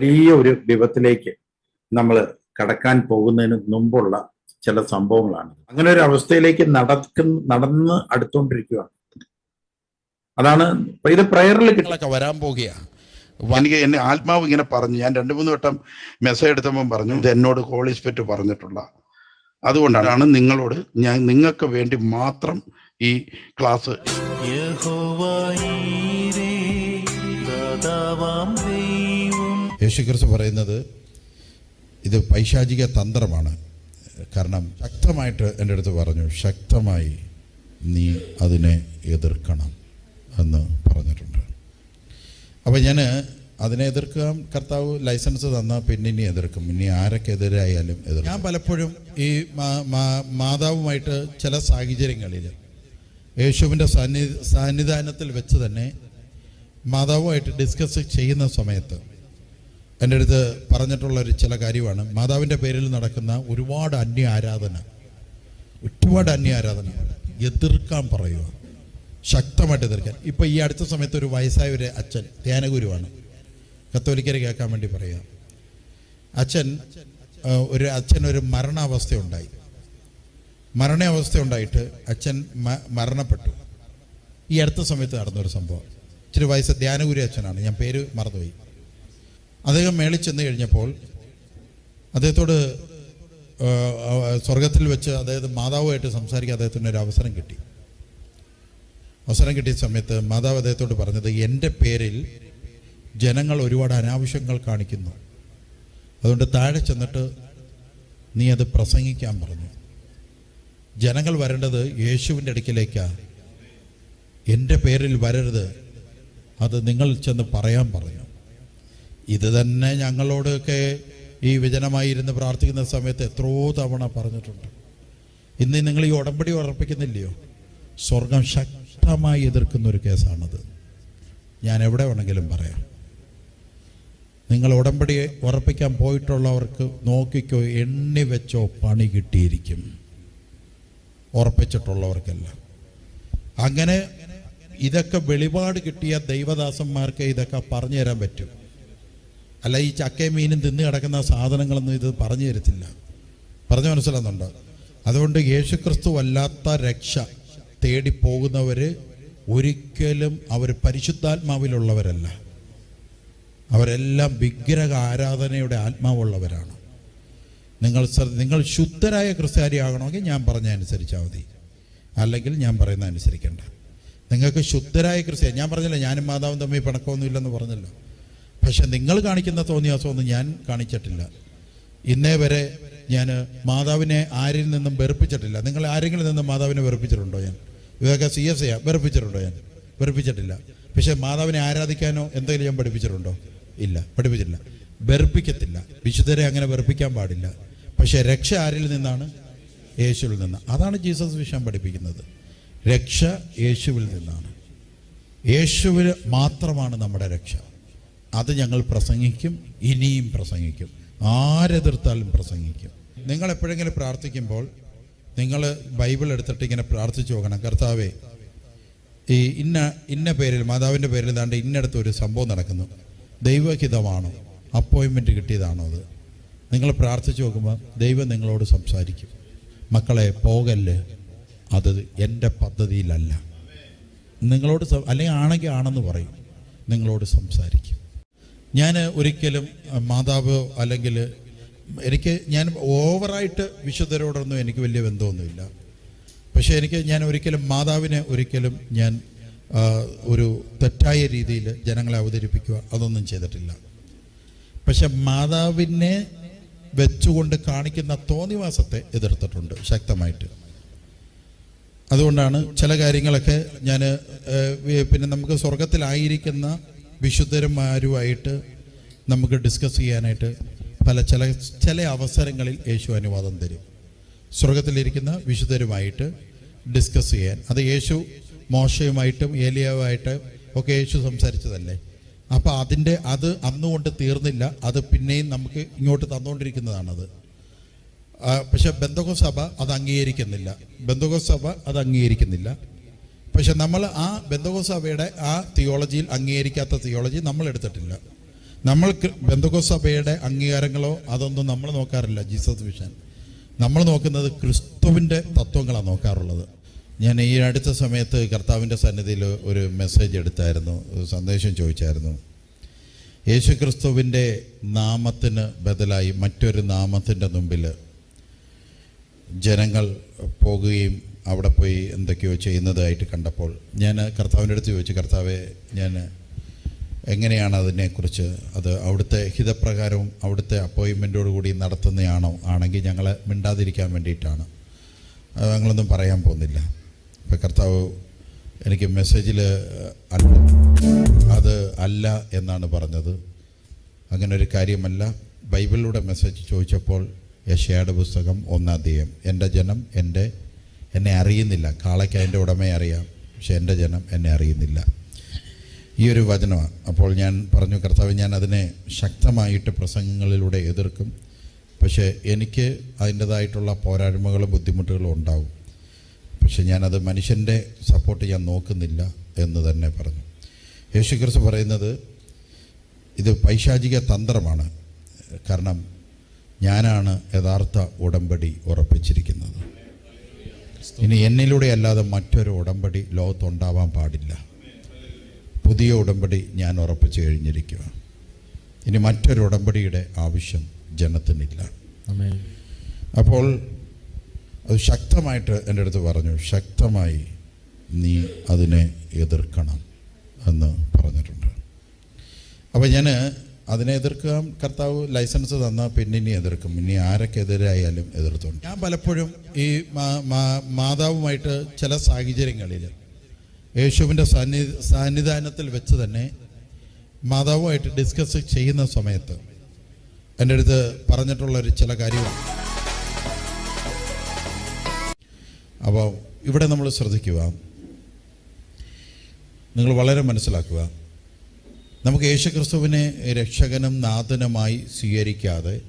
വലിയ ഒരു വിപത്തിലേക്ക് നമ്മൾ കടക്കാൻ പോകുന്നതിന് മുമ്പുള്ള ചില സംഭവങ്ങളാണ്. അങ്ങനെ ഒരു അവസ്ഥയിലേക്ക് നടക്കുന്ന നടന്ന് അടുത്തോണ്ടിരിക്കുകയാണ് അതാണ് ഇത് പ്രയറിൽ കിട്ടാനൊക്കെ വരാൻ പോകുകയാണ് എനിക്ക് എന്നെ ആത്മാവ് ഇങ്ങനെ പറഞ്ഞു. ഞാൻ രണ്ടു മൂന്ന് വട്ടം മെസ്സേജ് എടുത്തപ്പം പറഞ്ഞു ഇത് എന്നോട് ഹോളിസ്പെറ്റ് പറഞ്ഞിട്ടുള്ള. അതുകൊണ്ടാണ് നിങ്ങളോട് ഞാൻ നിങ്ങൾക്ക് വേണ്ടി മാത്രം ഈ ക്ലാസ് യഹോവായി യേശുക്രിസ്തു പറയുന്നത് ഇത് പൈശാചിക തന്ത്രമാണ്. കാരണം ശക്തമായിട്ട് എന്റെ അടുത്ത് പറഞ്ഞു ശക്തമായി നീ അതിനെ എതിർക്കണം എന്ന് പറഞ്ഞിട്ടുണ്ട്. അപ്പോൾ ഞാൻ അതിനെ എതിർക്കാൻ കർത്താവ് ലൈസൻസ് തന്നാൽ പിന്നെ ഇനി എതിർക്കും. ഇനി ആരൊക്കെ എതിരായാലും എതിർക്കും. ഞാൻ പലപ്പോഴും ഈ മാതാവുമായിട്ട് ചില സാഹചര്യങ്ങളിൽ യേശുവിന്റെ സന്നി സന്നിധാനത്തിൽ വെച്ച് തന്നെ മാതാവുമായിട്ട് ഡിസ്കസ് ചെയ്യുന്ന സമയത്ത് എന്റെ അടുത്ത് പറഞ്ഞിട്ടുള്ള ഒരു ചില കാര്യമാണ്. മാതാവിന്റെ പേരിൽ നടക്കുന്ന ഒരുപാട് അന്യ ആരാധന ഒരുപാട് അന്യ ആരാധന എതിർക്കാൻ പറയുക ശക്തമായിട്ട് എതിർക്കാൻ. ഇപ്പം ഈ അടുത്ത സമയത്ത് ഒരു വയസ്സായ ഒരു അച്ഛൻ ധ്യാനഗുരുവാണ്. കത്തോലിക്കരെ കേൾക്കാൻ വേണ്ടി പറയുക. അച്ഛൻ ഒരു അച്ഛൻ ഒരു മരണാവസ്ഥ ഉണ്ടായി മരണാവസ്ഥ ഉണ്ടായിട്ട് അച്ഛൻ മരണപ്പെട്ടു. ഈ അടുത്ത സമയത്ത് നടന്നൊരു സംഭവം. ഇച്ചിരി വയസ്സ് ധ്യാനഗുരു അച്ഛനാണ്. ഞാൻ പേര് മറന്നുപോയി. അദ്ദേഹം മേളിൽ ചെന്ന് കഴിഞ്ഞപ്പോൾ അദ്ദേഹത്തോട് സ്വർഗത്തിൽ വെച്ച് അതായത് മാതാവുമായിട്ട് സംസാരിക്കാൻ അദ്ദേഹത്തിന് ഒരു അവസരം കിട്ടി. അവസരം കിട്ടിയ സമയത്ത് മാതാവ് അദ്ദേഹത്തോട് പറഞ്ഞത് എന്റെ പേരിൽ ജനങ്ങൾ ഒരുപാട് അനാവശ്യങ്ങൾ കാണിക്കുന്നു. അതുകൊണ്ട് താഴെ ചെന്നിട്ട് നീ അത് പ്രസംഗിക്കാൻ പറഞ്ഞു. ജനങ്ങൾ വരേണ്ടത് യേശുവിന്റെ അടുക്കിലേക്കാണ് എന്റെ പേരിൽ വരരുത്. അത് നിങ്ങൾ ചെന്ന് പറയാൻ പറഞ്ഞു. ഇത് തന്നെ ഞങ്ങളോടൊക്കെ ഈ വിജനമായി ഇരുന്ന് പ്രാർത്ഥിക്കുന്ന സമയത്ത് എത്രയോ തവണ പറഞ്ഞിട്ടുണ്ട്. ഇന്ന് നിങ്ങൾ ഈ ഉടമ്പടി ഉറപ്പിക്കുന്നില്ലയോ? സ്വർഗം ശക്തമായി എതിർക്കുന്ന ഒരു കേസാണത്. ഞാൻ എവിടെ വേണമെങ്കിലും പറയാം. നിങ്ങൾ ഉടമ്പടി ഉറപ്പിക്കാൻ പോയിട്ടുള്ളവർക്ക് നോക്കിക്കോ എണ്ണി വെച്ചോ പണി കിട്ടിയിരിക്കും. ഉറപ്പിച്ചിട്ടുള്ളവർക്കെല്ലാം. അങ്ങനെ ഇതൊക്കെ വെളിപാട് കിട്ടിയ ദൈവദാസന്മാർക്ക് ഇതൊക്കെ പറഞ്ഞു തരാൻ പറ്റും. അല്ല ഈ ചക്കയും മീനും തിന്നു കിടക്കുന്ന സാധനങ്ങളൊന്നും ഇത് പറഞ്ഞു തരത്തില്ല. പറഞ്ഞു മനസ്സിലാകുന്നുണ്ടോ അതുകൊണ്ട് യേശുക്രിസ്തു അല്ലാത്ത രക്ഷ തേടി പോകുന്നവർ ഒരിക്കലും അവർ പരിശുദ്ധാത്മാവിലുള്ളവരല്ല. അവരെല്ലാം വിഗ്രഹ ആരാധനയുടെ ആത്മാവുള്ളവരാണ്. നിങ്ങൾ നിങ്ങൾ ശുദ്ധരായ ക്രിസ്ത്യാനിയാകണമെങ്കിൽ ഞാൻ പറഞ്ഞ അനുസരിച്ചാൽ മതി. അല്ലെങ്കിൽ ഞാൻ പറയുന്ന അനുസരിക്കേണ്ട. നിങ്ങൾക്ക് ശുദ്ധരായ ക്രിസ്ത്യാനി ഞാൻ പറഞ്ഞില്ല ഞാനും മാതാവും തമ്മിൽ പിണക്കമൊന്നുമില്ലെന്ന് പറഞ്ഞല്ലോ? പക്ഷെ നിങ്ങൾ കാണിക്കുന്ന തോന്നിയാസമൊന്നും ഞാൻ കാണിച്ചിട്ടില്ല. ഇന്നേ വരെ ഞാൻ മാതാവിനെ ആരിൽ നിന്നും വെറുപ്പിച്ചിട്ടില്ല. നിങ്ങൾ ആരെങ്കിലും നിന്നും മാതാവിനെ വെറുപ്പിച്ചിട്ടുണ്ടോ ഞാൻ? ഇതൊക്കെ സി എസ് എ വെറുപ്പിച്ചിട്ടുണ്ടോ ഞാൻ? വെറുപ്പിച്ചിട്ടില്ല. പക്ഷെ മാതാവിനെ ആരാധിക്കാനോ എന്തെങ്കിലും ഞാൻ പഠിപ്പിച്ചിട്ടുണ്ടോ? ഇല്ല പഠിപ്പിച്ചിട്ടില്ല. വെറുപ്പിക്കത്തില്ല. വിശുദ്ധരെ അങ്ങനെ വെറുപ്പിക്കാൻ പാടില്ല. പക്ഷെ രക്ഷ ആരിൽ നിന്നാണ്? യേശുവിൽ നിന്ന്. അതാണ് ജീസസ് വിഷയം പഠിപ്പിക്കുന്നത്. രക്ഷ യേശുവിൽ നിന്നാണ്. യേശുവിൽ മാത്രമാണ് നമ്മുടെ രക്ഷ. അത് ഞങ്ങൾ പ്രസംഗിക്കും ഇനിയും പ്രസംഗിക്കും. ആരെതിർത്താലും പ്രസംഗിക്കും. നിങ്ങൾ എപ്പോഴെങ്കിലും പ്രാർത്ഥിക്കുമ്പോൾ നിങ്ങൾ ബൈബിൾ എടുത്തിട്ട് ഇങ്ങനെ പ്രാർത്ഥിച്ചു നോക്കണം. കർത്താവേ ഈ ഇന്ന ഇന്ന പേരിൽ മാതാവിന്റെ പേരിൽ ദാണ്ട് ഇന്നടത്ത് ഒരു സംഭവം നടക്കുന്നു. ദൈവഹിതമാണോ? അപ്പോയിൻമെന്റ് കിട്ടിയതാണോ അത്? നിങ്ങൾ പ്രാർത്ഥിച്ചു നോക്കുമ്പോൾ ദൈവം നിങ്ങളോട് സംസാരിക്കും. മക്കളെ പോകല്ല് അത് എന്റെ പദ്ധതിയിലല്ല. നിങ്ങളോട് അല്ലെങ്കിൽ ആണെങ്കിൽ ആണെന്ന് പറയും. നിങ്ങളോട് സംസാരിക്കും. ഞാൻ ഒരിക്കലും മാതാവ് അല്ലെങ്കിൽ എനിക്ക് ഞാൻ ഓവറായിട്ട് വിശുദ്ധരോടൊന്നും എനിക്ക് വലിയ ബന്ധമൊന്നുമില്ല. പക്ഷേ എനിക്ക് ഞാൻ ഒരിക്കലും മാതാവിനെ ഒരിക്കലും ഞാൻ ഒരു തെറ്റായ രീതിയിൽ ജനങ്ങളെ അവതരിപ്പിക്കുക അതൊന്നും ചെയ്തിട്ടില്ല. പക്ഷെ മാതാവിനെ വെച്ചുകൊണ്ട് കാണിക്കുന്ന തോന്നിവാസത്തെ എതിർത്തിട്ടുണ്ട് ശക്തമായിട്ട്. അതുകൊണ്ടാണ് ചില കാര്യങ്ങളൊക്കെ ഞാൻ പിന്നെ നമുക്ക് സ്വർഗത്തിലായിരിക്കുന്ന വിശുദ്ധന്മാരുമായിട്ട് നമുക്ക് ഡിസ്കസ് ചെയ്യാനായിട്ട് പല ചില ചില അവസരങ്ങളിൽ യേശു അനുവാദം തരും. സ്വർഗത്തിലിരിക്കുന്ന വിശുദ്ധരുമായിട്ട് ഡിസ്കസ് ചെയ്യാൻ. അത് യേശു മോശയുമായിട്ടും ഏലിയാവുമായിട്ട് ഒക്കെ യേശു സംസാരിച്ചതല്ലേ? അപ്പോൾ അതിന്റെ അത് അന്നുകൊണ്ട് തീർന്നില്ല. അത് പിന്നെയും നമുക്ക് ഇങ്ങോട്ട് തന്നുകൊണ്ടിരിക്കുന്നതാണത് പക്ഷെ ബന്ധകോ സഭ അത് അംഗീകരിക്കുന്നില്ല. ബന്ധകോ സഭ അത് അംഗീകരിക്കുന്നില്ല. പക്ഷെ നമ്മൾ ആ ബന്ധകോസഭയുടെ ആ തിയോളജിയിൽ അംഗീകരിക്കാത്ത തിയോളജി നമ്മൾ എടുത്തിട്ടില്ല. നമ്മൾ ബന്ധകോസഭയുടെ അംഗീകാരങ്ങളോ അതൊന്നും നമ്മൾ നോക്കാറില്ല ജീസസ് വിഷൻ നമ്മൾ നോക്കുന്നത് ക്രിസ്തുവിന്റെ തത്വങ്ങളാണ് നോക്കാറുള്ളത്. ഞാൻ ഈ അടുത്ത സമയത്ത് കർത്താവിന്റെ സന്നിധിയിൽ ഒരു മെസ്സേജ് എടുത്തായിരുന്നു സന്ദേശം ചോദിച്ചായിരുന്നു. യേശു ക്രിസ്തുവിന്റെ നാമത്തിന് ബദലായി മറ്റൊരു നാമത്തിന്റെ മുമ്പിൽ ജനങ്ങൾ പോകുകയും അവിടെ പോയി എന്തൊക്കെയോ ചെയ്യുന്നതായിട്ട് കണ്ടപ്പോൾ ഞാൻ കർത്താവിന്റെ അടുത്ത് ചോദിച്ചു കർത്താവെ ഞാൻ എങ്ങനെയാണ് അതിനെക്കുറിച്ച്? അത് അവിടുത്തെ ഹിതപ്രകാരവും അവിടുത്തെ അപ്പോയിൻമെന്റോട് കൂടി നടത്തുന്നതാണോ ആണെങ്കിൽ ഞങ്ങളെ മിണ്ടാതിരിക്കാൻ വേണ്ടിയിട്ടാണ്. ഞങ്ങളൊന്നും പറയാൻ പോകുന്നില്ല. ഇപ്പം കർത്താവ് എനിക്ക് മെസ്സേജിൽ അല്ല അത് അല്ല എന്നാണ് പറഞ്ഞത്. അങ്ങനെ ഒരു കാര്യമല്ല. ബൈബിളിലൂടെ മെസ്സേജ് ചോദിച്ചപ്പോൾ യശയുടെ പുസ്തകം ഒന്നാം തീയം എന്റെ ജനം എന്റെ എന്നെ അറിയുന്നില്ല. കാളയ്ക്ക് അതിന്റെ ഉടമയെ അറിയാം. പക്ഷെ എന്റെ ജനം എന്നെ അറിയുന്നില്ല. ഈ ഒരു വചനമാണ്. അപ്പോൾ ഞാൻ പറഞ്ഞു കർത്താവ് ഞാൻ അതിനെ ശക്തമായിട്ട് പ്രസംഗങ്ങളിലൂടെ എതിർക്കും. പക്ഷേ എനിക്ക് അതിന്റെതായിട്ടുള്ള പോരായ്മകളും ബുദ്ധിമുട്ടുകളും ഉണ്ടാവും. പക്ഷെ ഞാനത് മനുഷ്യന്റെ സപ്പോർട്ട് ഞാൻ നോക്കുന്നില്ല എന്ന് തന്നെ പറഞ്ഞു. യേശു ക്രിസ്തു പറയുന്നത് ഇത് പൈശാചിക തന്ത്രമാണ്. കാരണം ഞാനാണ് യഥാർത്ഥ ഉടമ്പടി ഉറപ്പിച്ചിരിക്കുന്നത്. ഇനി എന്നിലൂടെ അല്ലാതെ മറ്റൊരു ഉടമ്പടി ലോകത്തുണ്ടാവാൻ പാടില്ല. പുതിയ ഉടമ്പടി ഞാൻ ഉറപ്പിച്ചു കഴിഞ്ഞിരിക്കുക. ഇനി മറ്റൊരു ഉടമ്പടിയുടെ ആവശ്യം ജനത്തിനില്ല. അപ്പോൾ അത് ശക്തമായിട്ട് എന്റെ അടുത്ത് പറഞ്ഞു ശക്തമായി നീ അതിനെ എതിർക്കണം എന്ന് പറഞ്ഞിട്ടുണ്ട്. അപ്പോൾ ഞാൻ അതിനെ എതിർക്കാൻ കർത്താവ് ലൈസൻസ് തന്നാൽ പിന്നെ ഇനി എതിർക്കും. ഇനി ആരൊക്കെ എതിരായാലും എതിർത്തുണ്ട്. ഞാൻ പലപ്പോഴും ഈ മാതാവുമായിട്ട് ചില സാഹചര്യങ്ങളിൽ യേശുവിന്റെ സന്നി സന്നിധാനത്തിൽ വെച്ച് തന്നെ മാതാവുമായിട്ട് ഡിസ്കസ് ചെയ്യുന്ന സമയത്ത് എന്റെ അടുത്ത് പറഞ്ഞിട്ടുള്ള ഒരു ചില കാര്യമാണ് അപ്പോൾ ഇവിടെ നമ്മൾ ശ്രദ്ധിക്കുക. നിങ്ങൾ വളരെ മനസ്സിലാക്കുക. നമുക്ക് യേശുക്രിസ്തുവിനെ രക്ഷകനും നാഥനുമായി സ്വീകരിക്കാതെ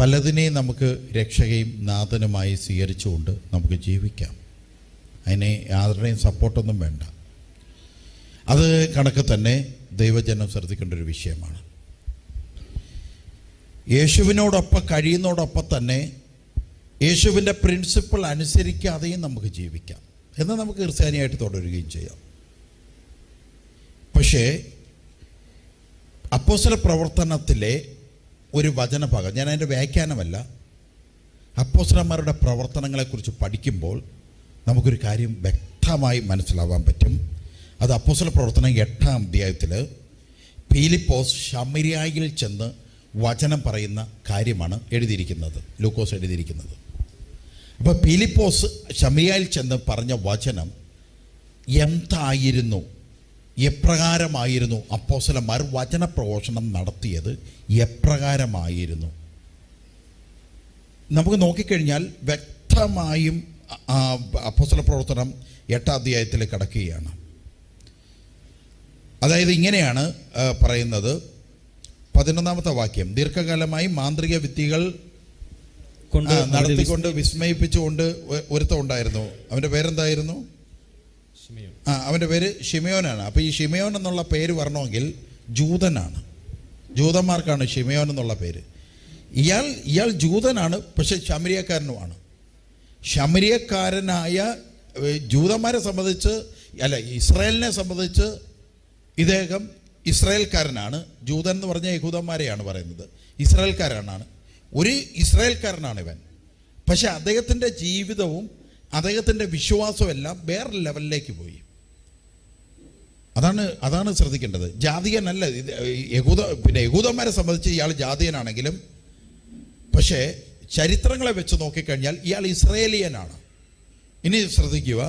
പലതിനെയും നമുക്ക് രക്ഷകയും നാഥനുമായി സ്വീകരിച്ചുകൊണ്ട് നമുക്ക് ജീവിക്കാം. അതിനെ യാതൊരുടെയും സപ്പോർട്ടൊന്നും വേണ്ട. അത് കണക്ക് തന്നെ ദൈവജനം ശ്രദ്ധിക്കേണ്ട ഒരു വിഷയമാണ്. യേശുവിനോടൊപ്പം കഴിയുന്നതോടൊപ്പം തന്നെ യേശുവിന്റെ പ്രിൻസിപ്പിൾ അനുസരിക്കാതെയും നമുക്ക് ജീവിക്കാം. എന്ന് നമുക്ക് ക്രിസ്ത്യാനിയായിട്ട് തുടരുകയും ചെയ്യാം. പക്ഷേ അപ്പോസല പ്രവർത്തനത്തിലെ ഒരു വചനഭാഗം ഞാൻ അതിന്റെ വ്യാഖ്യാനമല്ല അപ്പോസലന്മാരുടെ പ്രവർത്തനങ്ങളെക്കുറിച്ച് പഠിക്കുമ്പോൾ നമുക്കൊരു കാര്യം വ്യക്തമായി മനസ്സിലാവാൻ പറ്റും. അത് അപ്പോസല പ്രവർത്തനം എട്ടാം അധ്യായത്തിൽ ഫീലിപ്പോസ് ഷമിരിയായിൽ ചെന്ന് വചനം പറയുന്ന കാര്യമാണ് എഴുതിയിരിക്കുന്നത് ലൂക്കോസ് എഴുതിയിരിക്കുന്നത്. അപ്പോൾ ഫിലിപ്പോസ് ഷമിയായിൽ ചെന്ന് പറഞ്ഞ വചനം എന്തായിരുന്നു? എപ്രകാരമായിരുന്നു അപ്പോസലന്മാർ വചനപ്രഘോഷണം നടത്തിയത്? എപ്രകാരമായിരുന്നു? നമുക്ക് നോക്കിക്കഴിഞ്ഞാൽ വ്യക്തമായും അപ്പോസല പ്രവർത്തനം എട്ടാം അധ്യായത്തിൽ കിടക്കുകയാണ്. അതായത് ഇങ്ങനെയാണ് പറയുന്നത്. പതിനൊന്നാമത്തെ വാക്യം. ദീർഘകാലമായി മാന്ത്രിക വിദ്യകൾ കൊണ്ട് നടത്തിക്കൊണ്ട് വിസ്മയിപ്പിച്ചുകൊണ്ട് ഒരുത്തം ഉണ്ടായിരുന്നു. അവന്റെ പേരെന്തായിരുന്നു? ആ അവന്റെ പേര് ഷിമയോനാണ്. അപ്പോൾ ഈ ഷിമയോൻ എന്നുള്ള പേര് പറഞ്ഞെങ്കിൽ ജൂതനാണ്. ജൂതന്മാർക്കാണ് ഷിമയോൻ എന്നുള്ള പേര്. ഇയാൾ ഇയാൾ ജൂതനാണ് പക്ഷെ ശമരിയക്കാരനുമാണ്. ശമരിയക്കാരനായ ജൂതന്മാരെ സംബന്ധിച്ച് അല്ല ഇസ്രായേലിനെ സംബന്ധിച്ച് ഇദ്ദേഹം ഇസ്രായേൽക്കാരനാണ്. ജൂതൻ എന്ന് പറഞ്ഞ യഹൂദന്മാരെയാണ് പറയുന്നത്. ഇസ്രായേൽക്കാരനാണ്. ഒരു ഇസ്രായേൽക്കാരനാണ് ഇവൻ. പക്ഷെ അദ്ദേഹത്തിന്റെ ജീവിതവും അദ്ദേഹത്തിന്റെ വിശ്വാസമെല്ലാം വേറെ ലെവലിലേക്ക് പോയി. അതാണ് അതാണ് ശ്രദ്ധിക്കേണ്ടത്. ജാതീയനല്ല യഹൂദ പിന്നെ യഹൂദന്മാരെ സംബന്ധിച്ച് ഇയാൾ ജാതീയനാണെങ്കിലും പക്ഷേ ചരിത്രങ്ങളെ വെച്ച് നോക്കിക്കഴിഞ്ഞാൽ ഇയാൾ ഇസ്രയേലിയനാണ്. ഇനി ശ്രദ്ധിക്കുക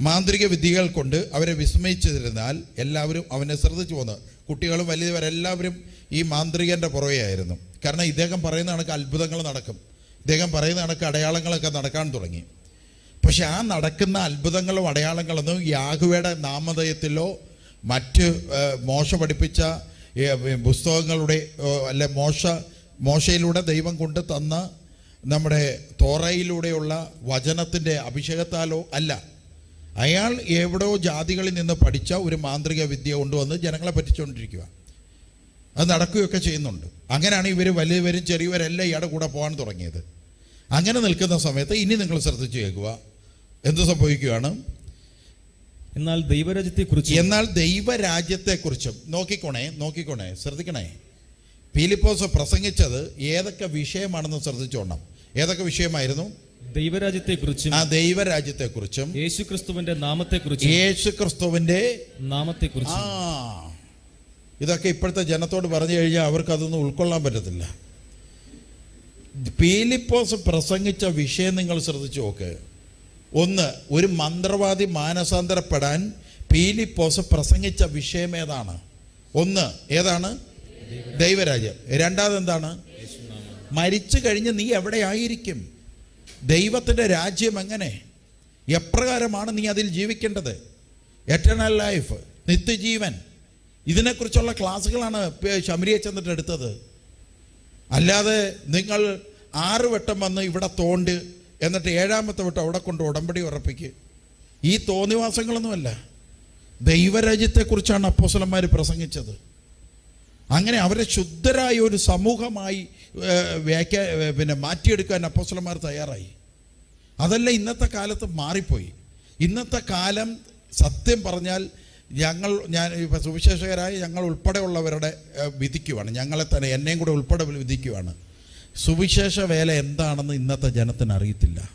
മാന്ത്രിക വിദ്യകൾ കൊണ്ട് അവരെ വിസ്മയിച്ചിരുന്നാൽ എല്ലാവരും അവനെ ശ്രദ്ധിച്ചു പോകുന്നത് കുട്ടികളും വലിയവരെല്ലാവരും ഈ മാന്ത്രികന്റെ പുറകെയായിരുന്നു. കാരണം ഇദ്ദേഹം പറയുന്ന കണക്ക് അത്ഭുതങ്ങൾ നടക്കും. ഇദ്ദേഹം പറയുന്ന കണക്ക് അടയാളങ്ങളൊക്കെ നടക്കാൻ തുടങ്ങി. പക്ഷെ ആ നടക്കുന്ന അത്ഭുതങ്ങളും അടയാളങ്ങളൊന്നും യാഹുവയുടെ നാമധേയത്തിലോ മറ്റ് മോശ പഠിപ്പിച്ച പുസ്തകങ്ങളുടെ അല്ലെ മോശ മോശയിലൂടെ ദൈവം കൊണ്ട് തന്ന നമ്മുടെ തോറയിലൂടെയുള്ള വചനത്തിന്റെ അഭിഷേകത്താലോ അല്ല. അയാൾ എവിടെയോ ജാതികളിൽ നിന്ന് പഠിച്ച ഒരു മാന്ത്രിക വിദ്യ കൊണ്ടുവന്ന് ജനങ്ങളെ പറ്റിച്ചുകൊണ്ടിരിക്കുക അത് നടക്കുകയൊക്കെ ചെയ്യുന്നുണ്ട്. അങ്ങനെയാണ് ഇവർ വലിയവരും ചെറിയവരെല്ലാം ഇയാളുടെ കൂടെ പോകാൻ തുടങ്ങിയത്. അങ്ങനെ നിൽക്കുന്ന സമയത്ത് ഇനി നിങ്ങൾ ശ്രദ്ധിച്ചു കേൾക്കുക എന്ത് സംഭവിക്കുകയാണ്? എന്നാൽ ദൈവരാജ്യത്തെക്കുറിച്ച് എന്നാൽ ദൈവരാജ്യത്തെക്കുറിച്ചും നോക്കിക്കോണേ നോക്കിക്കോണേ ശ്രദ്ധിക്കണേ. പീലിപ്പോസ് പ്രസംഗിച്ചത് ഏതൊക്കെ വിഷയമാണെന്ന് ശ്രദ്ധിച്ചോണം ഏതൊക്കെ വിഷയമായിരുന്നു? ദൈവരാജ്യത്തെക്കുറിച്ചും ആ ദൈവരാജ്യത്തെക്കുറിച്ചും യേശുക്രിസ്തുവിന്റെ നാമത്തെക്കുറിച്ചും യേശു ക്രിസ്തുവിന്റെ ആ ഇതൊക്കെ ഇപ്പോഴത്തെ ജനത്തോട് പറഞ്ഞു കഴിഞ്ഞാൽ അവർക്ക് അതൊന്നും ഉൾക്കൊള്ളാൻ പറ്റത്തില്ല. പീലിപ്പോസ് പ്രസംഗിച്ച വിഷയം നിങ്ങൾ ശ്രദ്ധിച്ചു നോക്ക്. ഒന്ന് ഒരു മന്ത്രവാദി മാനസാന്തരപ്പെടാൻ പീലിപ്പോസ് പ്രസംഗിച്ച വിഷയം ഏതാണ്? ഒന്ന് ഏതാണ്? ദൈവരാജ്യം. രണ്ടാമതെന്താണ്? മരിച്ചു കഴിഞ്ഞ് നീ എവിടെ ആയിരിക്കും ദൈവത്തിന്റെ രാജ്യം എങ്ങനെ? എപ്രകാരമാണ് നീ അതിൽ ജീവിക്കേണ്ടത്? എറ്റേണൽ ലൈഫ് നിത്യജീവൻ. ഇതിനെക്കുറിച്ചുള്ള ക്ലാസ്സുകളാണ് ശമരിയെ ചെന്നിട്ട് എടുത്തത്. അല്ലാതെ നിങ്ങൾ ആറ് വട്ടം വന്ന് ഇവിടെ തോണ്ട് എന്നിട്ട് ഏഴാമത്തെ വട്ടം അവിടെ കൊണ്ട് ഉടമ്പടി ഉറപ്പിക്കുക ഈ തോന്നിവാസങ്ങളൊന്നുമല്ല. ദൈവരാജ്യത്തെക്കുറിച്ചാണ് അപ്പോസലന്മാർ പ്രസംഗിച്ചത്. അങ്ങനെ അവരെ ശുദ്ധരായ ഒരു സമൂഹമായി വ്യാഖ്യാ പിന്നെ മാറ്റിയെടുക്കാൻ അപ്പോസലന്മാർ തയ്യാറായി. അതല്ല ഇന്നത്തെ കാലത്ത് മാറിപ്പോയി. ഇന്നത്തെ കാലം സത്യം പറഞ്ഞാൽ ഞങ്ങൾ ഞാൻ ഇപ്പം സുവിശേഷകരായ ഞങ്ങൾ ഉൾപ്പെടെയുള്ളവരുടെ വിധിക്കുവാണ്. ഞങ്ങളെ തന്നെ എന്നെയും കൂടെ ഉൾപ്പെടെ വിധിക്കുവാണ്. സുവിശേഷ വേല എന്താണെന്ന് ഇന്നത്തെ ജനത്തിന് അറിയത്തില്ല.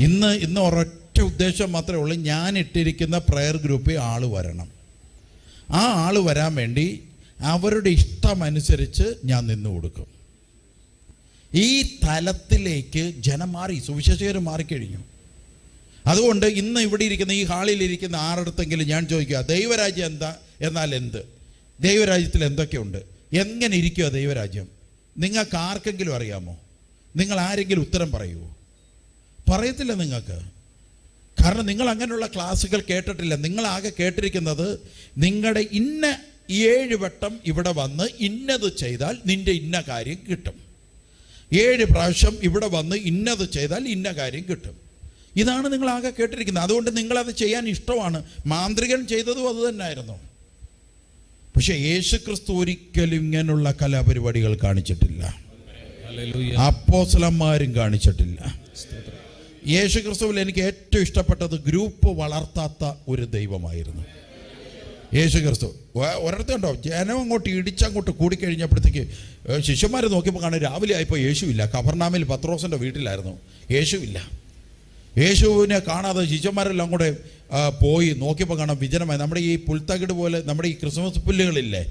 ഇന്ന് ഇന്ന് ഒരൊറ്റ ഉദ്ദേശം മാത്രമേ ഉള്ളൂ. ഞാൻ ഇട്ടിരിക്കുന്ന പ്രയർ ഗ്രൂപ്പിൽ ആൾ വരണം. ആ ആൾ വരാൻ വേണ്ടി അവരുടെ ഇഷ്ടമനുസരിച്ച് ഞാൻ നിന്നു കൊടുക്കും. ഈ തലത്തിലേക്ക് ജനം മാറി സുവിശേഷകർ മാറിക്കഴിഞ്ഞു. അതുകൊണ്ട് ഇന്ന് ഇവിടെ ഇരിക്കുന്ന ഈ ഹാളിൽ ഇരിക്കുന്ന ആറിടത്തെങ്കിലും ഞാൻ ചോദിക്കുക ദൈവരാജ്യം എന്താ? എന്നാൽ എന്ത്? ദൈവരാജ്യത്തിൽ എന്തൊക്കെയുണ്ട്? എങ്ങനെ ഇരിക്കുക ദൈവരാജ്യം? നിങ്ങൾക്ക് ആർക്കെങ്കിലും അറിയാമോ? നിങ്ങൾ ആരെങ്കിലും ഉത്തരം പറയുമോ പറയത്തില്ല നിങ്ങൾക്ക്. കാരണം നിങ്ങൾ അങ്ങനെയുള്ള ക്ലാസ്സുകൾ കേട്ടിട്ടില്ല. നിങ്ങളാകെ കേട്ടിരിക്കുന്നത് നിങ്ങളുടെ ഇന്ന ഏഴ് വട്ടം ഇവിടെ വന്ന് ഇന്നത് ചെയ്താൽ നിന്റെ ഇന്ന കാര്യം കിട്ടും. ഏഴ് പ്രാവശ്യം ഇവിടെ വന്ന് ഇന്നത് ചെയ്താൽ ഇന്ന കാര്യം കിട്ടും. ഇതാണ് നിങ്ങളാകെ കേട്ടിരിക്കുന്നത്. അതുകൊണ്ട് നിങ്ങളത് ചെയ്യാൻ ഇഷ്ടമാണ്. മാന്ത്രികൻ ചെയ്തതും അത് തന്നെയായിരുന്നു പക്ഷെ യേശു ക്രിസ്തു ഒരിക്കലും ഇങ്ങനെയുള്ള കലാപരിപാടികൾ കാണിച്ചിട്ടില്ല. അപ്പോസലന്മാരും കാണിച്ചിട്ടില്ല. യേശു ക്രിസ്തുവിൽ എനിക്ക് ഏറ്റവും ഇഷ്ടപ്പെട്ടത് ഗ്രൂപ്പ് വളർത്താത്ത ഒരു ദൈവമായിരുന്നു. യേശു ക്രിസ്തു ഒരിടത്തും ഒരിടത്തുണ്ടോ? ജനം അങ്ങോട്ട് ഇടിച്ചങ്ങോട്ട് കൂടിക്കഴിഞ്ഞപ്പോഴത്തേക്ക് ശിഷ്യന്മാരെ നോക്കിയപ്പോൾ കാണാൻ രാവിലെ ആയപ്പോൾ യേശുവില്ല. കബർനാമിൽ പത്രോസിന്റെ വീട്ടിലായിരുന്നു. യേശുവില്ല. യേശുവിനെ കാണാതെ ശിഷ്യന്മാരെല്ലാം കൂടെ പോയി നോക്കിയപ്പോൾ കാണാം വിജനമായി. നമ്മുടെ ഈ പുൽത്തകിട് പോലെ നമ്മുടെ ഈ ക്രിസ്മസ് പുല്ലുകളില്ലേ?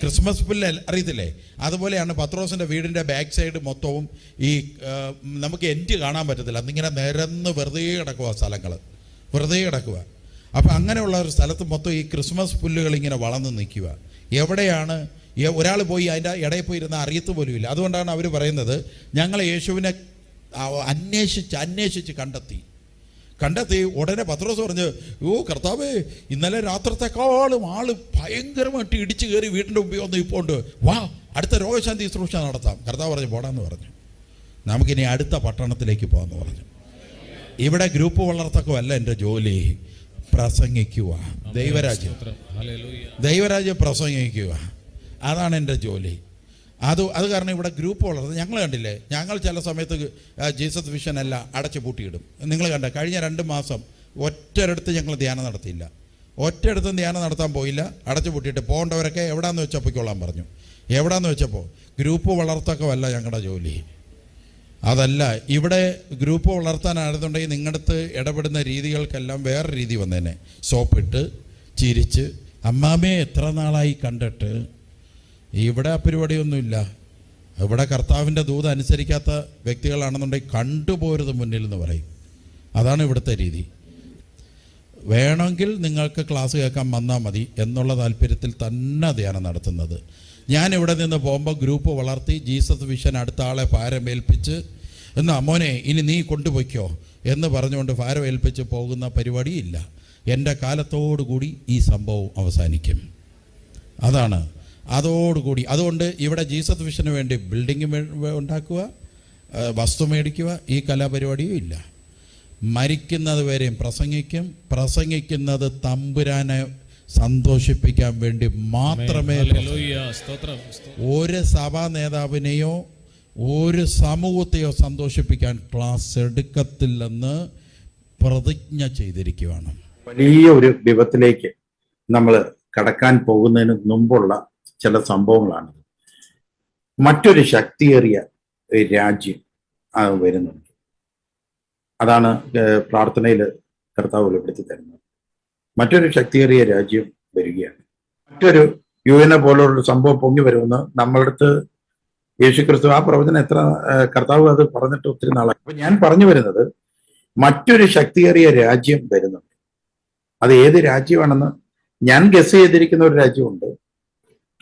ക്രിസ്മസ് പുല്ല് അറിയത്തില്ലേ? അതുപോലെയാണ് പത്രോസിന്റെ വീടിന്റെ ബാക്ക് സൈഡ് മൊത്തവും ഈ നമുക്ക് എന്റ് കാണാൻ പറ്റത്തില്ല. അന്നിങ്ങനെ നിരന്ന് വെറുതെ കിടക്കുക സ്ഥലങ്ങൾ വെറുതെ കിടക്കുക അപ്പം അങ്ങനെയുള്ള ഒരു സ്ഥലത്ത് മൊത്തം ഈ ക്രിസ്മസ് പുല്ലുകൾ ഇങ്ങനെ വളർന്ന് നിൽക്കുക എവിടെയാണ് ഒരാൾ പോയി അതിന്റെ ഇടയിൽ പോയി ഇരുന്ന് അറിയത്ത് പോലുമില്ല. അതുകൊണ്ടാണ് അവർ പറയുന്നത് ഞങ്ങൾ യേശുവിനെ അന്വേഷിച്ച് അന്വേഷിച്ച് കണ്ടെത്തി. കണ്ടെത്തി ഉടനെ പത്രോസ് പറഞ്ഞു ഓ കർത്താവേ ഇന്നലെ രാത്രത്തെക്കാളും ആൾ ഭയങ്കരമായിട്ട് ഇടിച്ചു കയറി വീട്ടിന്റെ മുമ്പിൽ വന്ന് ഇപ്പോൾ ഉണ്ട്. വാ അടുത്ത രോഗശാന്തി ശുശ്രൂഷ നടത്താം. കർത്താവ് പറഞ്ഞു പോടാന്ന് പറഞ്ഞു. നമുക്കിനി അടുത്ത പട്ടണത്തിലേക്ക് പോകാമെന്ന് പറഞ്ഞു. ഇവിടെ ഗ്രൂപ്പ് വളർത്തക്കോ അല്ല എന്റെ ജോലി പ്രസംഗിക്കുക ദൈവരാജ്യം. ദൈവരാജ്യം പ്രസംഗിക്കുക അതാണ് എന്റെ ജോലി. അത് അത് കാരണം ഇവിടെ ഗ്രൂപ്പ് വളർന്നത് ഞങ്ങൾ കണ്ടില്ലേ? ഞങ്ങൾ ചില സമയത്ത് ജീസസ് വിഷൻ അല്ല അടച്ചു പൂട്ടിയിടും. നിങ്ങൾ കണ്ട കഴിഞ്ഞ രണ്ട് മാസം ഒറ്റയിടത്ത് ഞങ്ങൾ ധ്യാനം നടത്തിയില്ല. ഒറ്റയിടത്തും ധ്യാനം നടത്താൻ പോയില്ല. അടച്ചു പൂട്ടിയിട്ട് പോകേണ്ടവരൊക്കെ എവിടാന്ന് വെച്ചാൽ പൊയ്ക്കോളാൻ പറഞ്ഞു. എവിടാന്ന് വെച്ചപ്പോൾ ഗ്രൂപ്പ് വളർത്തക്കമല്ല ഞങ്ങളുടെ ജോലി. അതല്ല ഇവിടെ ഗ്രൂപ്പ് വളർത്താനാണെന്നുണ്ടെങ്കിൽ നിങ്ങളടുത്ത് ഇടപെടുന്ന രീതികൾക്കെല്ലാം വേറെ രീതി വന്നേനെ. സോപ്പിട്ട് ചിരിച്ച് അമ്മാമേ എത്ര നാളായി കണ്ടിട്ട് ഇവിടെ ആ പരിപാടിയൊന്നുമില്ല. ഇവിടെ കർത്താവിന്റെ ദൂത് അനുസരിക്കാത്ത വ്യക്തികളാണെന്നുണ്ടെങ്കിൽ കണ്ടുപോരുത് മുന്നിൽ എന്ന് പറയും. അതാണ് ഇവിടുത്തെ രീതി. വേണമെങ്കിൽ നിങ്ങൾക്ക് ക്ലാസ് കേൾക്കാൻ വന്നാൽ മതി എന്നുള്ള താല്പര്യത്തിൽ തന്നെ ധ്യാനം നടത്തുന്നത്. ഞാൻ ഇവിടെ നിന്ന് പോകുമ്പോൾ ഗ്രൂപ്പ് വളർത്തി ജീസസ് വിഷൻ അടുത്ത ആളെ ഭാരമേൽപ്പിച്ച് എന്നാ മോനെ ഇനി നീ കൊണ്ടുപോയിക്കോ എന്ന് പറഞ്ഞുകൊണ്ട് ഭാരമേൽപ്പിച്ച് പോകുന്ന പരിപാടിയില്ല. എന്റെ കാലത്തോടുകൂടി ഈ സംഭവം അവസാനിക്കും. അതാണ് അതോടുകൂടി. അതുകൊണ്ട് ഇവിടെ ജീസസ് വിഷന് വേണ്ടി ബിൽഡിംഗ് ഉണ്ടാക്കുക വസ്തു മേടിക്കുക ഈ കലാപരിപാടിയും ഇല്ല. മരിക്കുന്നത് വരെയും പ്രസംഗിക്കും പ്രസംഗിക്കുന്നത് തമ്പുരാനെ സന്തോഷിപ്പിക്കാൻ വേണ്ടി മാത്രമേ. ഒരു സഭാ നേതാവിനെയോ ഒരു സമൂഹത്തെയോ സന്തോഷിപ്പിക്കാൻ ക്ലാസ് എടുക്കത്തില്ലെന്ന് പ്രതിജ്ഞ ചെയ്തിരിക്കുകയാണ് വലിയ ഒരു വിപത്തിലേക്ക് നമ്മൾ കടക്കാൻ പോകുന്നതിന് മുമ്പുള്ള ചില സംഭവങ്ങളാണ് മറ്റൊരു ശക്തിയേറിയ രാജ്യം വരുന്നുണ്ട്. അതാണ് പ്രാർത്ഥനയിൽ കർത്താവ് വെളിപ്പെടുത്തി തരുന്നത്. മറ്റൊരു ശക്തിയേറിയ രാജ്യം വരികയാണ്. മറ്റൊരു യു എനെ പോലുള്ള സംഭവം പൊങ്ങി വരുമെന്ന് നമ്മളടുത്ത് യേശു ക്രിസ്തു ആ പ്രവചനം എത്ര കർത്താവ് അത് പറഞ്ഞിട്ട് ഒത്തിരി നാളായി. അപ്പൊ ഞാൻ പറഞ്ഞു വരുന്നത് മറ്റൊരു ശക്തിയേറിയ രാജ്യം വരുന്നുണ്ട്. അത് ഏത് രാജ്യമാണെന്ന് ഞാൻ ഗസ് ചെയ്തിരിക്കുന്ന ഒരു രാജ്യമുണ്ട്.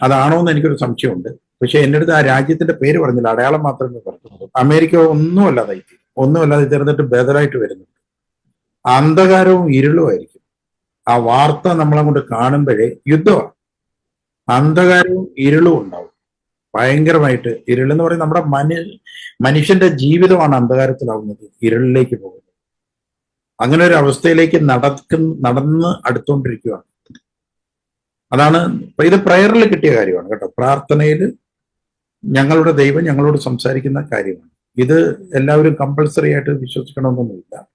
അതാണോ എന്ന് എനിക്കൊരു സംശയമുണ്ട്. പക്ഷെ എന്റെ അടുത്ത് ആ രാജ്യത്തിന്റെ പേര് പറഞ്ഞില്ല. അടയാളം മാത്രമേ പറഞ്ഞുള്ളൂ അമേരിക്ക ഒന്നുമല്ലാതായി ഒന്നുമല്ല ഒന്നുമല്ലാതെ തീർന്നിട്ട് ബദലായിട്ട് വരുന്നുണ്ട്. അന്ധകാരവും ഇരുളുമായിരിക്കും ആ വാർത്ത നമ്മളങ്ങോട്ട് കാണുമ്പോഴേ യുദ്ധമാണ്. അന്ധകാരവും ഇരുളും ഉണ്ടാവും. ഭയങ്കരമായിട്ട് ഇരുളെന്ന് പറയുന്നത് നമ്മുടെ മനു മനുഷ്യന്റെ ജീവിതമാണ് അന്ധകാരത്തിലാവുന്നത്. ഇരുളിലേക്ക് പോകുന്നത്. അങ്ങനെ ഒരു അവസ്ഥയിലേക്ക് നടക്കുന്ന നടന്ന് അടുത്തുകൊണ്ടിരിക്കുകയാണ് അതാണ് ഇത് പ്രയറിൽ കിട്ടിയ കാര്യമാണ് കേട്ടോ. പ്രാർത്ഥനയിൽ ഞങ്ങളുടെ ദൈവം ഞങ്ങളോട് സംസാരിക്കുന്ന കാര്യമാണ്. ഇത് എല്ലാവരും കമ്പൾസറി ആയിട്ട് വിശ്വസിക്കണമെന്നൊന്നുമില്ല.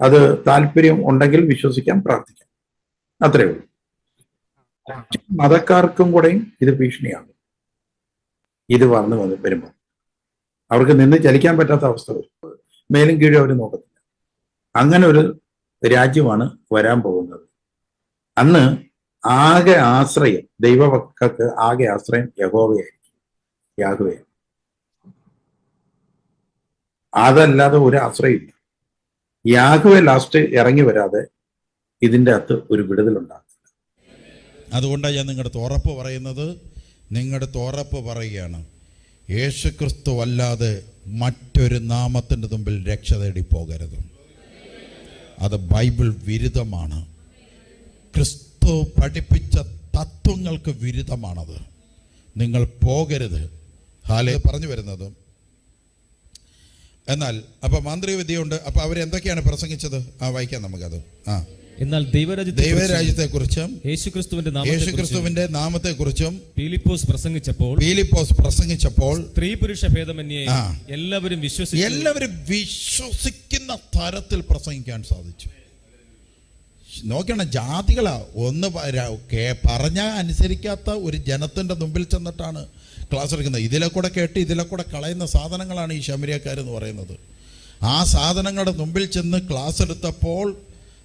അത് താല്പര്യം ഉണ്ടെങ്കിൽ വിശ്വസിക്കാം പ്രാർത്ഥിക്കാം. അത്രേ ഉള്ളൂ. മതക്കാർക്കും കൂടെയും ഇത് ഭീഷണിയാണ്. ഇത് വന്നു വന്ന് വരുമ്പോൾ അവർക്ക് നിന്ന് ചലിക്കാൻ പറ്റാത്ത അവസ്ഥ വരും. മേലും കീഴും അവർ നോക്കത്തില്ല. അങ്ങനെ ഒരു രാജ്യമാണ് വരാൻ പോകുന്നത്. അന്ന് ആകെ ആശ്രയം ദൈവവക്കൾക്ക് ആകെ ആശ്രയം യഹോവയായിരിക്കും യാഹുവേ. അതല്ലാതെ ഒരു ആശ്രയമില്ല. യാഹുവെ ലാസ്റ്റ് ഇറങ്ങി വരാതെ ഇതിന്റെ അകത്ത് ഒരു വിടുതലുണ്ടാകും അതുകൊണ്ടാണ് ഞാൻ നിങ്ങളുടെ ഉറപ്പ് പറയുന്നത് നിങ്ങളുടെ ഉറപ്പ് പറയുകയാണ് യേശുക്രിസ്തു അല്ലാതെ മറ്റൊരു നാമത്തിന്റെ മുമ്പിൽ രക്ഷ തേടി പോകരുത്. അത് ബൈബിൾ വിരുദ്ധമാണ്. ക്രിസ്തു പഠിപ്പിച്ച തത്വങ്ങൾക്ക് വിരുദ്ധമാണത്. നിങ്ങൾ പോകരുത്. ഹാലെ പറഞ്ഞു വരുന്നത്. എന്നാൽ അപ്പൊ മാന്ത്രിക വിദ്യയുണ്ട് അപ്പൊ അവരെന്തൊക്കെയാണ് പ്രസംഗിച്ചത്? ആ വായിക്കാം നമുക്കത്. ആ. എന്നാൽ ദൈവരാജ്യത്തെ കുറിച്ചും യേശുക്രിസ്തുവിന്റെ നാമത്തെ യേശുക്രിസ്തുവിന്റെ നാമത്തെക്കുറിച്ചും ഫിലിപ്പോസ് പ്രസംഗിച്ചപ്പോൾ പീലിപ്പോസ് പ്രസംഗിച്ചപ്പോൾ സ്ത്രീ പുരുഷ ഭേദമന്യേ എല്ലാവരും വിശ്വസിച്ചു. എല്ലാവരും വിശ്വസിക്കുന്ന തരത്തിൽ പ്രസംഗിക്കാൻ സാധിച്ചു. നോക്കണം ജാതികളാ. ഒന്ന് പറഞ്ഞ അനുസരിക്കാത്ത ഒരു ജനത്തിന്റെ മുമ്പിൽ ചെന്നിട്ടാണ് ക്ലാസ് എടുക്കുന്നത്. ഇതിലെ കൂടെ കേട്ട് ഇതിലെ കൂടെ കളയുന്ന സാധനങ്ങളാണ് ഈ ശമരിയക്കാരെന്ന് പറയുന്നത്. ആ സാധനങ്ങളുടെ മുമ്പിൽ ചെന്ന് ക്ലാസ് എടുത്തപ്പോൾ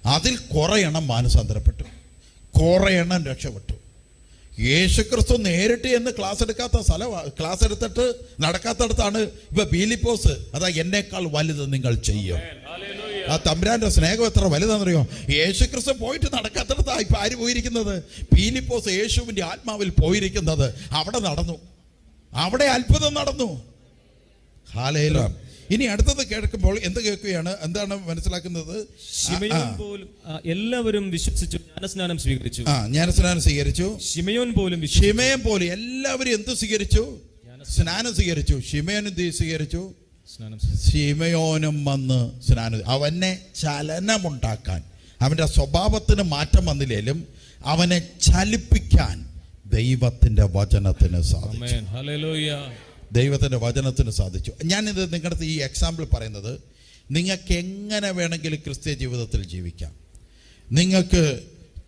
അതിൽ കുറേ എണ്ണം മാനസാന്തരപ്പെട്ടു. കുറേ എണ്ണം രക്ഷപ്പെട്ടു. യേശുക്രിസ്തു നേരിട്ട് എന്ന് ക്ലാസ് എടുക്കാത്ത സ്ഥലമാണ് ക്ലാസ് എടുത്തിട്ട് നടക്കാത്തടത്താണ് ഇപ്പൊ ബീലിപ്പോസ് അതാ എന്നേക്കാൾ വലുത് നിങ്ങൾ ചെയ്യും. ആ തമ്പുരാന്റെ സ്നേഹം എത്ര വലുതാണെന്നറിയോ? യേശുക്രിസ്തു പോയിട്ട് നടക്കാത്തടത്താ ഇപ്പൊ ആര് പോയിരിക്കുന്നത്. പീലിപ്പോസ് യേശുവിന്റെ ആത്മാവിൽ പോയിരിക്കുന്നത് അവിടെ നടന്നു. അവിടെ അത്ഭുതം നടന്നു. ഹാലയിലോ ഇനി അടുത്തത് കേൾക്കുമ്പോൾ എന്ത് കേൾക്കുകയാണ്? എന്താണ് മനസ്സിലാക്കുന്നത്? എല്ലാവരും വിശ്വസിച്ചു ജ്ഞാനസ്നാനം സ്വീകരിച്ചു. ആ ജ്ഞാനസ്നാനം സ്വീകരിച്ചു. ഷിമയോൻ പോലും ഷിമയൻ പോലും എല്ലാവരും എന്ത് സ്വീകരിച്ചു? സ്നാനം സ്വീകരിച്ചു. ഷിമയോൻ എന്ത് സ്വീകരിച്ചു? സ്നാനം ഷിമയോനും വന്ന് സ്നാനം അവനെ ചലനമുണ്ടാക്കാൻ അവന്റെ സ്വഭാവത്തിന് മാറ്റം വന്നില്ലേലും അവനെ ചലിപ്പിക്കാൻ ദൈവത്തിന്റെ വചനത്തിന് സാധിച്ചു. ദൈവത്തിന്റെ വചനത്തിന് സാധിച്ചു. ഞാനിത് നിങ്ങളുടെ ഈ എക്സാമ്പിൾ പറയുന്നത് നിങ്ങൾക്ക് എങ്ങനെ വേണമെങ്കിലും ക്രിസ്ത്യ ജീവിതത്തിൽ ജീവിക്കാം. നിങ്ങൾക്ക്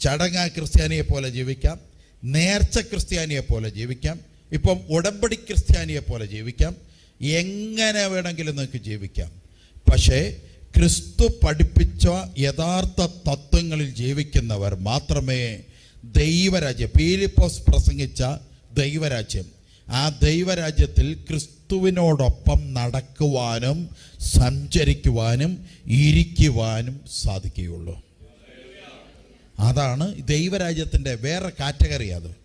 ചടങ്ങ ക്രിസ്ത്യാനിയെ പോലെ ജീവിക്കാം നേർച്ച ക്രിസ്ത്യാനിയെ പോലെ ജീവിക്കാം ഇപ്പം ഉടമ്പടി ക്രിസ്ത്യാനിയെ പോലെ ജീവിക്കാം എങ്ങനെ വേണമെങ്കിലും നിങ്ങൾക്ക് ജീവിക്കാം. പക്ഷേ ക്രിസ്തു പഠിപ്പിച്ച യഥാർത്ഥ തത്വങ്ങളിൽ ജീവിക്കുന്നവർ മാത്രമേ ദൈവരാജ്യം പീലിപ്പോസ് പ്രസംഗിച്ച ദൈവരാജ്യം ആ ദൈവരാജ്യത്തിൽ ക്രിസ്തുവിനോടൊപ്പം നടക്കുവാനും സഞ്ചരിക്കുവാനും ഇരിക്കുവാനും സാധിക്കുകയുള്ളൂ. അതാണ് ദൈവരാജ്യത്തിന്റെ വേറെ കാറ്റഗറി അത്.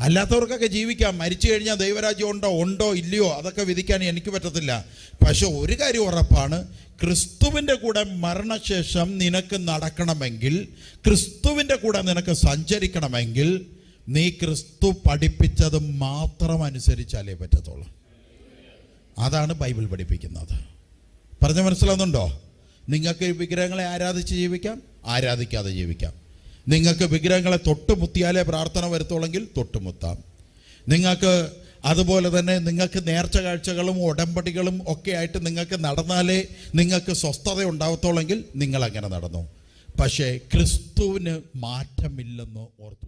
അല്ലാത്തവർക്കൊക്കെ ജീവിക്കാം. മരിച്ചു കഴിഞ്ഞാൽ ദൈവരാജ്യം ഉണ്ടോ? ഉണ്ടോ? ഇല്ലയോ? അതൊക്കെ വിധിക്കാൻ എനിക്ക് പറ്റത്തില്ല. പക്ഷെ ഒരു കാര്യം ഉറപ്പാണ്. ക്രിസ്തുവിന്റെ കൂടെ മരണശേഷം നിനക്ക് നടക്കണമെങ്കിൽ ക്രിസ്തുവിന്റെ കൂടെ നിനക്ക് സഞ്ചരിക്കണമെങ്കിൽ നീ ക്രിസ്തു പഠിപ്പിച്ചത് മാത്രം അനുസരിച്ചാലേ പറ്റത്തുള്ളൂ. അതാണ് ബൈബിൾ പഠിപ്പിക്കുന്നത്. പറഞ്ഞ മനസ്സിലാവുന്നുണ്ടോ? നിങ്ങൾക്ക് വിഗ്രഹങ്ങളെ ആരാധിച്ച് ജീവിക്കാം? ആരാധിക്കാതെ ജീവിക്കാം. നിങ്ങൾക്ക് വിഗ്രഹങ്ങളെ തൊട്ടുമുത്തിയാലേ പ്രാർത്ഥന വരുത്തുള്ളെങ്കിൽ തൊട്ടുമുത്താം നിങ്ങൾക്ക് അതുപോലെ തന്നെ നിങ്ങൾക്ക് നേർച്ച കാഴ്ചകളും ഉടമ്പടികളും ഒക്കെ ആയിട്ട് നിങ്ങൾക്ക് നടന്നാലേ നിങ്ങൾക്ക് സ്വസ്ഥത ഉണ്ടാവത്തോളെങ്കിൽ നിങ്ങൾ അങ്ങനെ നടന്നു. പക്ഷേ ക്രിസ്തുവിന് മാറ്റമില്ലെന്ന് ഓർത്തു